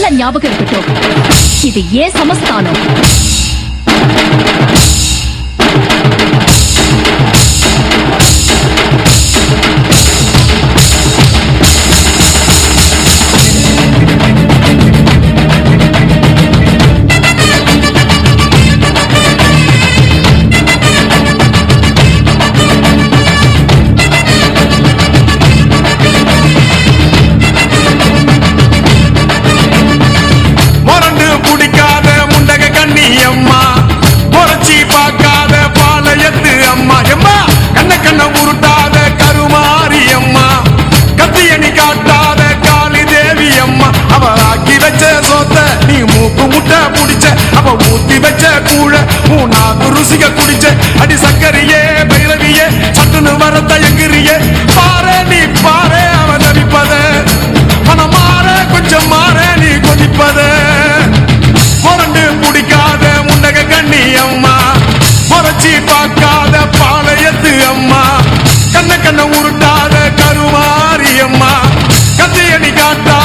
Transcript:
நல்லா ஞாபகம் இருக்கட்டும் இது ஏன் சமஸ்தானம்? முட்டை அவ ஊத்தி வச்ச கூழ மூணாவது ருசிக குடிச்ச. அடி சக்கரியே பைரவியே சட்டுன்னு வர தயங்குறியே. பாரு நீ பாரு அவன் தவிப்பத. பணம் மாற கொஞ்சம் மாற நீ கொதிப்பத. புரண்டு பிடிக்காத முன்னக கண்ணி அம்மா. புரட்சி பார்க்காத பாளையத்து அம்மா. கண்ண கண்ண உருட்டாத கருமாரி அம்மா. கத்தியடி காட்டா